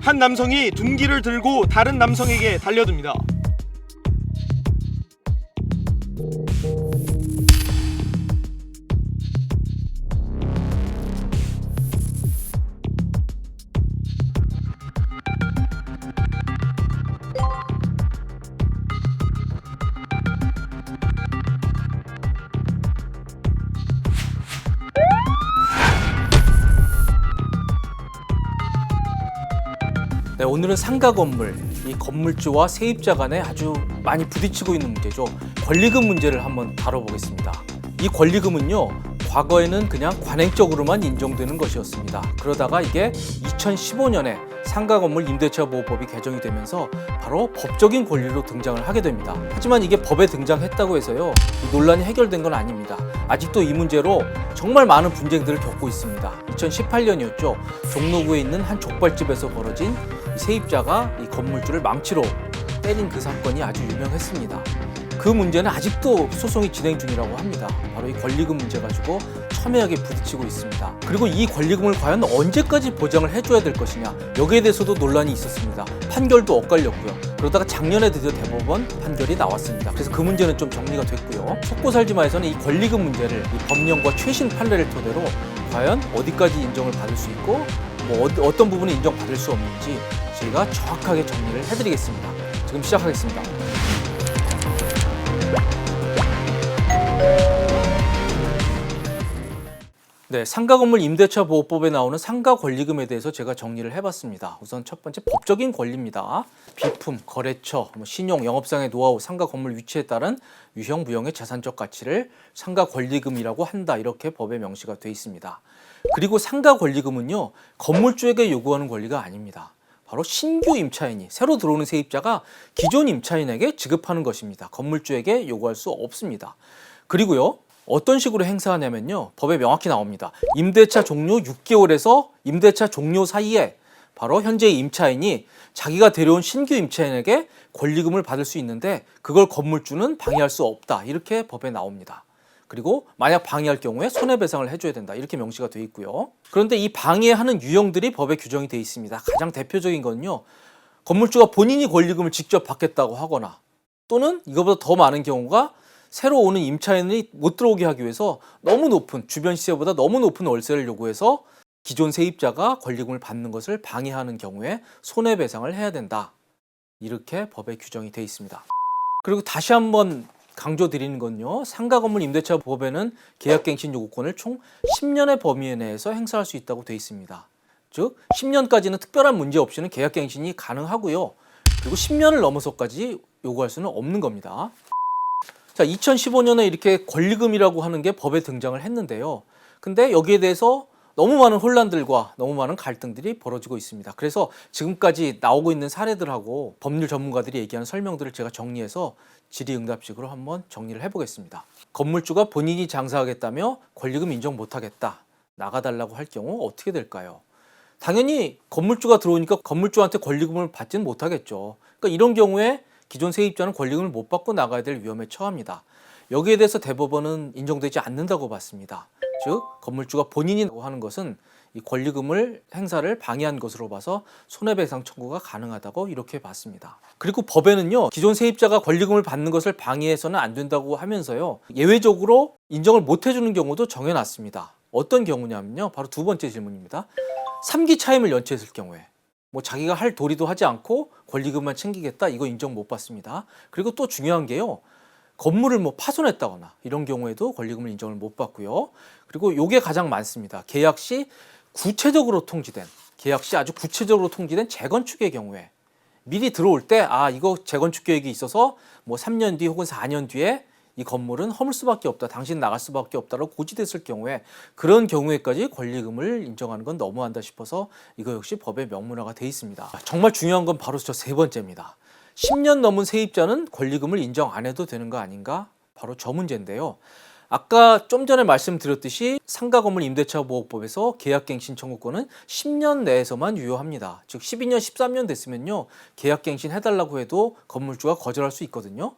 한 남성이 둔기를 들고 다른 남성에게 달려듭니다. 네, 오늘은 상가 건물, 이 건물주와 세입자 간에 아주 많이 부딪히고 있는 문제죠. 권리금 문제를 한번 다뤄보겠습니다. 이 권리금은요, 과거에는 그냥 관행적으로만 인정되는 것이었습니다. 그러다가 이게 2015년에 상가 건물 임대차 보호법이 개정이 되면서 바로 법적인 권리로 등장을 하게 됩니다. 하지만 이게 법에 등장했다고 해서요, 이 논란이 해결된 건 아닙니다. 아직도 이 문제로 정말 많은 분쟁들을 겪고 있습니다. 2018년이었죠. 종로구에 있는 한 족발집에서 벌어진 이 세입자가 이 건물주를 망치로 때린 그 사건이 아주 유명했습니다. 그 문제는 아직도 소송이 진행 중이라고 합니다. 바로 이 권리금 문제 가지고 첨예하게 부딪히고 있습니다. 그리고 이 권리금을 과연 언제까지 보장을 해줘야 될 것이냐 여기에 대해서도 논란이 있었습니다. 판결도 엇갈렸고요. 그러다가 작년에 드디어 대법원 판결이 나왔습니다. 그래서 그 문제는 좀 정리가 됐고요. 속고 살지마에서는 이 권리금 문제를 이 법령과 최신 판례를 토대로 과연 어디까지 인정을 받을 수 있고 뭐 어- 어떤 부분이 인정받을 수 없는지 저희가 정확하게 정리를 해드리겠습니다. 지금 시작하겠습니다. 네, 상가 건물 임대차 보호법에 나오는 상가 권리금에 대해서 제가 정리를 해봤습니다. 우선 첫 번째 법적인 권리입니다. 비품, 거래처, 뭐 신용, 영업상의 노하우, 상가 건물 위치에 따른 유형 부형의 재산적 가치를 상가 권리금이라고 한다 이렇게 법에 명시가 돼 있습니다. 그리고 상가 권리금은요 건물주에게 요구하는 권리가 아닙니다. 바로 신규 임차인이 새로 들어오는 세입자가 기존 임차인에게 지급하는 것입니다. 건물주에게 요구할 수 없습니다. 그리고요 어떤 식으로 행사하냐면요 법에 명확히 나옵니다. 임대차 종료 6개월에서 임대차 종료 사이에 바로 현재 임차인이 자기가 데려온 신규 임차인에게 권리금을 받을 수 있는데 그걸 건물주는 방해할 수 없다 이렇게 법에 나옵니다. 그리고 만약 방해할 경우에 손해배상을 해줘야 된다 이렇게 명시가 되어 있고요. 그런데 이 방해하는 유형들이 법에 규정이 되어 있습니다. 가장 대표적인 건요. 건물주가 본인이 권리금을 직접 받겠다고 하거나 또는 이거보다 더 많은 경우가 새로 오는 임차인이 못 들어오게 하기 위해서 너무 높은 주변 시세보다 너무 높은 월세를 요구해서 기존 세입자가 권리금을 받는 것을 방해하는 경우에 손해배상을 해야 된다. 이렇게 법에 규정이 되어 있습니다. 그리고 다시 한번 강조드리는 건요. 상가 건물 임대차 법에는 계약갱신 요구권을 총 10년의 범위 내에서 행사할 수 있다고 되어 있습니다. 즉 10년까지는 특별한 문제 없이는 계약갱신이 가능하고요. 그리고 10년을 넘어서까지 요구할 수는 없는 겁니다. 자, 2015년에 이렇게 권리금이라고 하는 게 법에 등장을 했는데요. 근데 여기에 대해서 너무 많은 혼란들과 너무 많은 갈등들이 벌어지고 있습니다. 그래서 지금까지 나오고 있는 사례들하고 법률 전문가들이 얘기하는 설명들을 제가 정리해서 질의응답식으로 한번 정리를 해보겠습니다. 건물주가 본인이 장사하겠다며 권리금 인정 못하겠다. 나가달라고 할 경우 어떻게 될까요? 당연히 건물주가 들어오니까 건물주한테 권리금을 받지는 못하겠죠. 그러니까 이런 경우에 기존 세입자는 권리금을 못 받고 나가야 될 위험에 처합니다. 여기에 대해서 대법원은 인정되지 않는다고 봤습니다. 즉 건물주가 본인이 하는 것은 이 권리금을 행사를 방해한 것으로 봐서 손해배상 청구가 가능하다고 이렇게 봤습니다. 그리고 법에는요 기존 세입자가 권리금을 받는 것을 방해해서는 안 된다고 하면서요 예외적으로 인정을 못 해주는 경우도 정해놨습니다. 어떤 경우냐면요 바로 두 번째 질문입니다. 3기 차임을 연체했을 경우에 뭐 자기가 할 도리도 하지 않고 권리금만 챙기겠다 이거 인정 못 받습니다. 그리고 또 중요한 게요. 건물을 뭐 파손했다거나 이런 경우에도 권리금을 인정을 못 받고요. 그리고 요게 가장 많습니다. 계약 시 구체적으로 통지된 계약 시 아주 구체적으로 통지된 재건축의 경우에 미리 들어올 때 아 이거 재건축 계획이 있어서 뭐 3년 뒤 혹은 4년 뒤에 이 건물은 허물 수밖에 없다. 당신 나갈 수밖에 없다라고 고지됐을 경우에 그런 경우에까지 권리금을 인정하는 건 너무한다 싶어서 이거 역시 법에 명문화가 돼 있습니다. 정말 중요한 건 바로 저 세 번째입니다. 10년 넘은 세입자는 권리금을 인정 안 해도 되는 거 아닌가? 바로 저 문제인데요. 아까 좀 전에 말씀드렸듯이 상가 건물 임대차 보호법에서 계약갱 신 청구권은 10년 내에서만 유효합니다. 즉 12년, 13년 됐으면요. 계약갱신 해달라고 해도 건물주가 거절할 수 있거든요.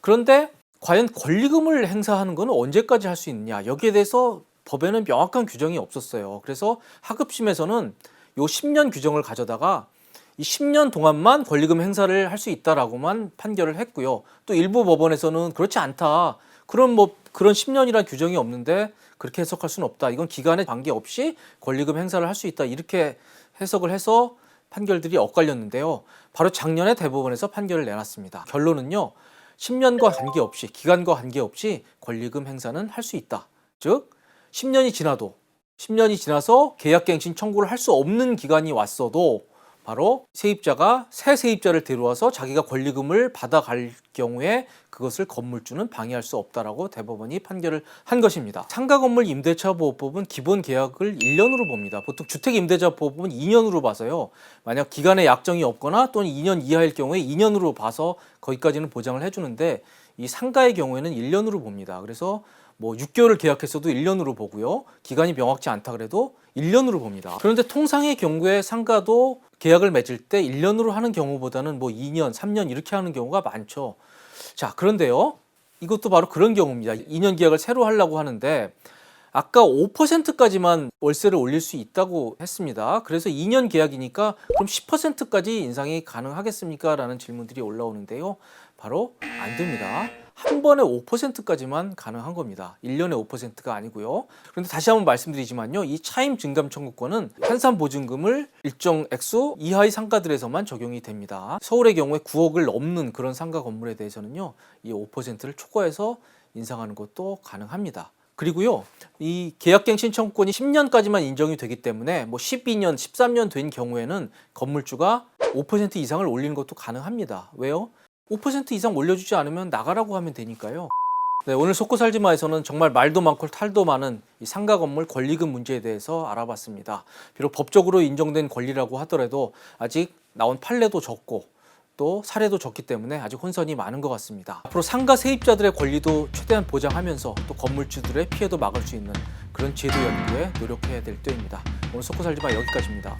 그런데 과연 권리금을 행사하는 것은 언제까지 할 수 있느냐? 여기에 대해서 법에는 명확한 규정이 없었어요. 그래서 하급심에서는 요 10년 규정을 가져다가 이 10년 동안만 권리금 행사를 할 수 있다라고만 판결을 했고요. 또 일부 법원에서는 그렇지 않다. 그런 뭐 그런 10년이란 규정이 없는데 그렇게 해석할 수는 없다. 이건 기간에 관계없이 권리금 행사를 할 수 있다. 이렇게 해석을 해서 판결들이 엇갈렸는데요. 바로 작년에 대법원에서 판결을 내놨습니다. 결론은요. 10년과 관계없이 기간과 관계없이 권리금 행사는 할 수 있다. 즉 10년이 지나도 10년이 지나서 계약갱신 청구를 할 수 없는 기간이 왔어도 바로 세입자가 새 세입자를 데려와서 자기가 권리금을 받아갈 경우에 그것을 건물주는 방해할 수 없다라고 대법원이 판결을 한 것입니다. 상가 건물 임대차 보호법은 기본 계약을 1년으로 봅니다. 보통 주택 임대차 보호법은 2년으로 봐서요. 만약 기간에 약정이 없거나 또는 2년 이하일 경우에 2년으로 봐서 거기까지는 보장을 해주는데 이 상가의 경우에는 1년으로 봅니다. 그래서 뭐 6개월을 계약했어도 1년으로 보고요. 기간이 명확치 않다 그래도 1년으로 봅니다. 그런데 통상의 경우에 상가도 계약을 맺을 때 1년으로 하는 경우보다는 뭐 2년, 3년 이렇게 하는 경우가 많죠. 자, 그런데요. 이것도 바로 그런 경우입니다. 2년 계약을 새로 하려고 하는데 아까 5%까지만 월세를 올릴 수 있다고 했습니다. 그래서 2년 계약이니까 그럼 10%까지 인상이 가능하겠습니까? 라는 질문들이 올라오는데요. 바로 안 됩니다. 한 번에 5%까지만 가능한 겁니다. 1년에 5%가 아니고요. 그런데 다시 한번 말씀드리지만요. 이 차임 증감 청구권은 환산 보증금을 일정 액수 이하의 상가들에서만 적용이 됩니다. 서울의 경우에 9억을 넘는 그런 상가 건물에 대해서는요. 이 5%를 초과해서 인상하는 것도 가능합니다. 그리고요, 이 계약갱 신 청구권이 10년까지만 인정이 되기 때문에 뭐 12년, 13년 된 경우에는 건물주가 5% 이상을 올리는 것도 가능합니다. 왜요? 5% 이상 올려주지 않으면 나가라고 하면 되니까요. 네, 오늘 속고 살지 마에서는 정말 말도 많고 탈도 많은 이 상가 건물 권리금 문제에 대해서 알아봤습니다. 비록 법적으로 인정된 권리라고 하더라도 아직 나온 판례도 적고 또 사례도 적기 때문에 아직 혼선이 많은 것 같습니다. 앞으로 상가 세입자들의 권리도 최대한 보장하면서 또 건물주들의 피해도 막을 수 있는 그런 제도 연구에 노력해야 될 때입니다. 오늘 속고 살지 마 여기까지입니다.